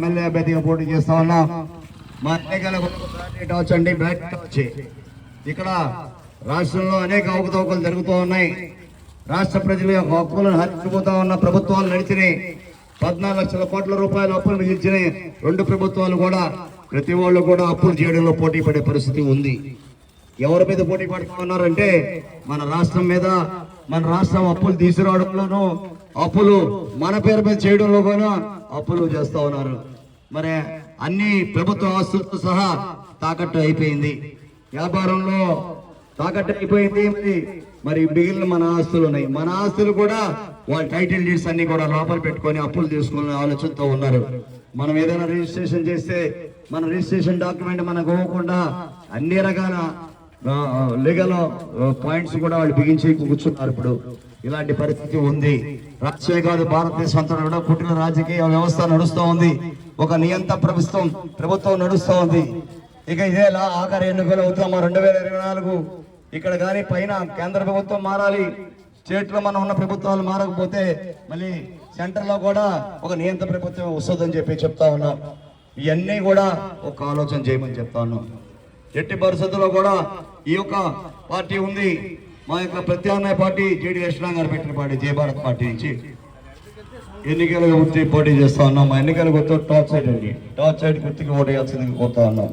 MLA అభ్యర్థిగా పోటీ చేస్తా ఉన్నాం. మా ఎన్నికల టాచ్ అండి బ్యాక్ టాచ్ ఇక్కడ రాష్ట్రంలో అనేక అవకతవకలు జరుగుతూ ఉన్నాయి. రాష్ట్ర ప్రజల యొక్క హక్కులను హరించిపోతా ఉన్న ప్రభుత్వాలు నడిచినాయి పద్నాలుగు లక్షల కోట్ల రూపాయల అప్పులు మిగిల్చిన రెండు ప్రభుత్వాలు కూడా ప్రతి వాళ్ళు కూడా అప్పులు చేయడంలో పోటీ పడే పరిస్థితి ఉంది. ఎవరి మీద పోటీ పడుతూ ఉన్నారంటే మన రాష్ట్రం మీద మన రాష్ట్రం అప్పులు తీసుకురావడంలోనూ అప్పులు మన పేరు మీద చేయడంలో కూడా అప్పులు చేస్తూ ఉన్నారు. మరి అన్ని ప్రభుత్వ ఆస్తులతో సహా తాకట్టు అయిపోయింది. వ్యాపారంలో తాకట్టు అయిపోయింది మరి మరి మిగిలిన మన ఆస్తులు ఉన్నాయి. మన ఆస్తులు కూడా వాళ్ళ టైటిల్ డీడ్స్ అన్ని కూడా లోపల పెట్టుకొని అప్పులు తీసుకునే ఆలోచనతో ఉన్నారు. మనం ఏదైనా రిజిస్ట్రేషన్ చేస్తే మన రిజిస్ట్రేషన్ డాక్యుమెంట్ మనకు ఇవ్వకుండా అన్ని రకాల లీగల్ పాయింట్స్ కూడా వాళ్ళు బిగించి కూర్చున్నారు ఇప్పుడు. ఇలాంటి పరిస్థితి ఉంది. రాష్ట్రమే కాదు భారతదేశం అంతా కూడా పుట్టిన రాజకీయ వ్యవస్థ నడుస్తూ ఉంది. ఒక నియంత్ర ప్రభుత్వం ప్రభుత్వం నడుస్తూ ఉంది. ఇక ఇదేలా ఆఖరి ఎన్నికలు అవుతామా రెండు వేల ఇరవై నాలుగు. ఇక్కడ కానీ పైన కేంద్ర ప్రభుత్వం మారాలి. స్టేట్లో మనం ఉన్న ప్రభుత్వాలు మారకపోతే మళ్ళీ సెంటర్లో కూడా ఒక నియంత్ర ప్రభుత్వం వస్తుందని చెప్పి చెప్తా ఉన్నాం. ఇవన్నీ కూడా ఒక ఆలోచన చేయమని చెప్తా ఉన్నాం. ఎట్టి పరిస్థితుల్లో కూడా ఈ యొక్క పార్టీ ఉంది. మా యొక్క ప్రత్యామ్నాయ పార్టీ జేడి కృష్ణ గారు పెట్టిన పార్టీ జయ భారత్ పార్టీ నుంచి. ఎన్నికల గుర్తి పోటీ చేస్తా ఉన్నాం. మా ఎన్నికల గుర్తు టాప్ సైడ్ అండి. టాప్ సైడ్ గుర్తుకి ఓటు వేయాల్సింది కోరుతా ఉన్నాం.